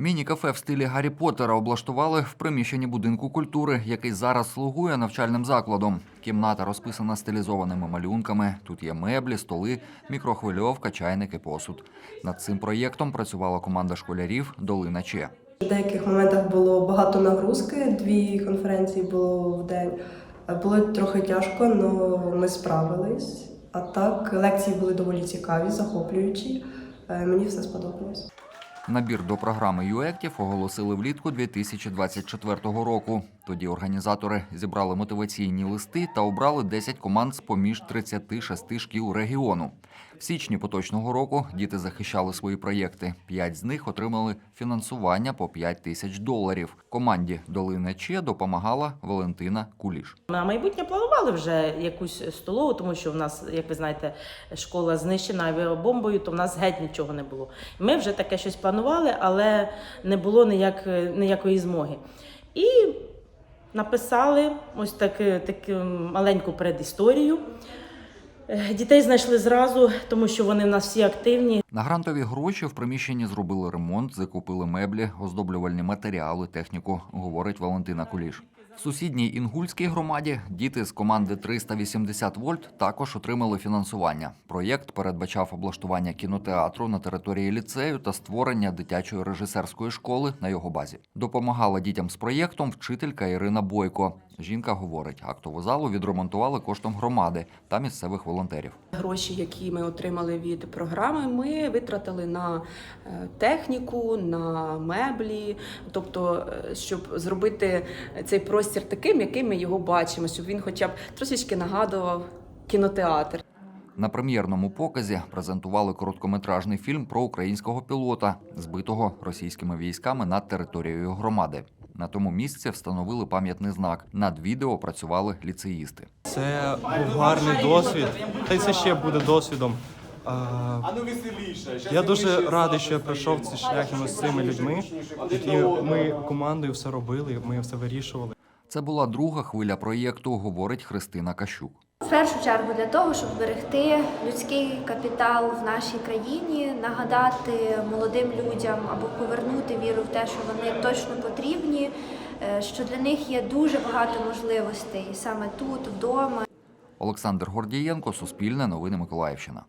Міні-кафе в стилі Гаррі Поттера облаштували в приміщенні будинку культури, який зараз слугує навчальним закладом. Кімната розписана стилізованими малюнками. Тут є меблі, столи, мікрохвильовка, чайник і посуд. Над цим проєктом працювала команда школярів Долина Че. В деяких моментах було багато нагрузки, дві конференції було в день. Було трохи тяжко, але ми справились. А так, лекції були доволі цікаві, захоплюючі. Е, Мені все сподобалось. Набір до програми ЮЕКТів оголосили влітку 2024 року. Тоді організатори зібрали мотиваційні листи та обрали 10 команд з поміж 36 шкіл регіону. В січні поточного року діти захищали свої проєкти. П'ять з них отримали фінансування по 5 тисяч доларів. Команді Долина Че допомагала Валентина Куліш. На майбутнє планували вже якусь столову, тому що в нас, як ви знаєте, школа знищена авіабомбою, то в нас геть нічого не було. Ми вже таке щось планували, але не було ніяк, ніякої змоги. І написали ось таку, таку маленьку предісторію. Е, Дітей знайшли зразу, тому що вони в нас всі активні. На грантові гроші в приміщенні зробили ремонт, закупили меблі, оздоблювальні матеріали, техніку, говорить Валентина Куліш. Сусідній інгульській громаді діти з команди 380 вольт також отримали фінансування. Проєкт передбачав облаштування кінотеатру на території ліцею та створення дитячої режисерської школи на його базі. Допомагала дітям з проєктом вчителька Ірина Бойко. Жінка говорить, актову залу відремонтували коштом громади та місцевих волонтерів. Гроші, які ми отримали від програми, ми витратили на е, техніку, на меблі, тобто, е, щоб зробити цей простір таким, яким ми його бачимо, щоб він хоча б трошечки нагадував кінотеатр. На прем'єрному показі презентували короткометражний фільм про українського пілота, збитого російськими військами над територією громади. На тому місці встановили пам'ятний знак. Над відео працювали ліцеїсти. Це був гарний досвід, та й це ще буде досвідом. А. Я дуже радий, що я пройшов ці шляхи з цими людьми, які ми командою все робили, ми все вирішували. Це була друга хвиля проєкту, говорить Христина Кащук. В першу чергу для того, щоб берегти людський капітал в нашій країні, нагадати молодим людям або повернути віру в те, що вони точно потрібні, е, що для них є дуже багато можливостей саме тут, вдома. Олександр Гордієнко, Суспільне новини Миколаївщина.